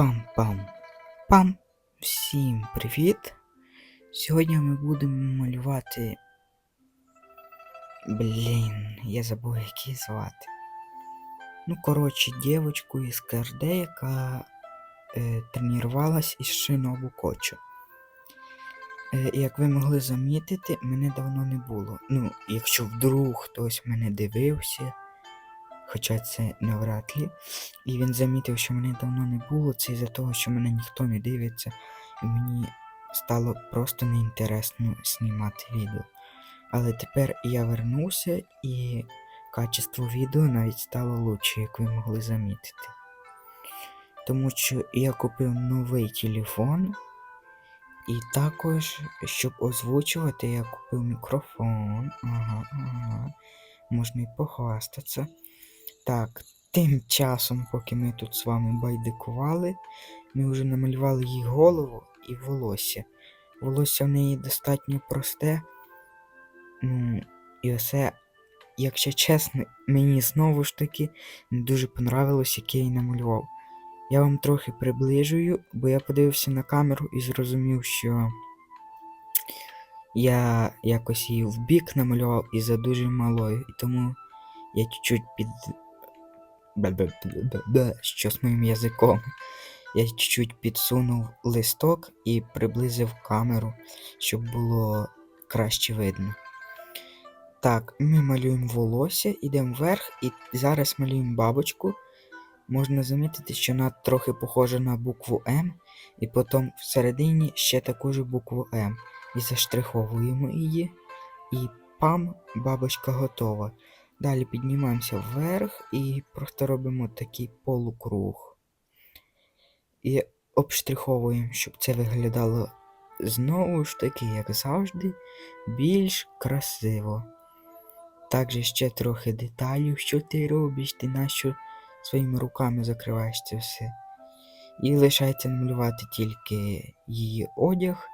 Пам-пам-пам. Всім привіт! Сьогодні ми будемо малювати. Блін, я забув як звати. Ну, коротше, дівчинку із КРД, яка е, тренувалась із Шинобу Кочу. Е, як ви могли замітити, мене давно не було. Ну, якщо вдруг хтось мене дивився, хоча це навряд ли. І він замітив, що мене давно не було, це із-за того, що мене ніхто не дивиться, і мені стало просто неінтересно знімати відео. Але тепер я вернувся і качество відео навіть стало лучше, як ви могли замітити. Тому що я купив новий телефон, і також, щоб озвучувати, я купив мікрофон. Ага, ага. Можна й похвастатися. Так, тим часом, поки ми тут з вами байдикували, ми вже намалювали їй голову і волосся. Волосся в неї достатньо просте. Ну, і все, якщо чесно, мені знову ж таки не дуже понравилось, як я її намалював. Я вам трохи приближую, бо я подивився на камеру і зрозумів, що я якось її в бік намалював і за дуже малою. І тому я чуть-чуть під. Що з моїм язиком? Я чуть-чуть підсунув листок і приблизив камеру, щоб було краще видно. Так, ми малюємо волосся, йдемо вверх і зараз малюємо бабочку. Можна замітити, що вона трохи похожа на букву М, і потім всередині ще таку ж букву М. І заштриховуємо її. І пам, бабочка готова. Далі піднімаємося вверх і просто робимо такий полукруг. І обштриховуємо, щоб це виглядало знову ж таки, як завжди, більш красиво. Також ще трохи деталів, що ти робиш, ти нащо своїми руками закриваєш це все. І лишається намалювати тільки її одяг.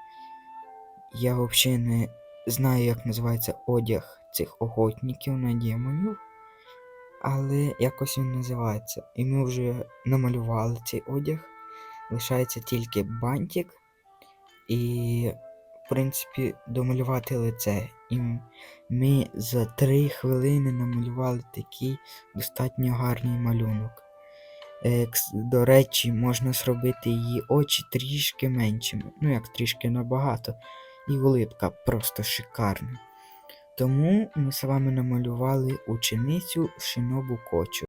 Я взагалі не знаю, як називається одяг цих охотників на демонів. Але якось він називається. І ми вже намалювали цей одяг. Лишається тільки бантик. І, в принципі, домалювати лице. І ми за 3 хвилини намалювали такий достатньо гарний малюнок. Е, До речі, можна зробити її очі трішки меншими. Ну, як трішки набагато. І улипка просто шикарна. Тому ми з вами намалювали ученицю Шинобу Кочу.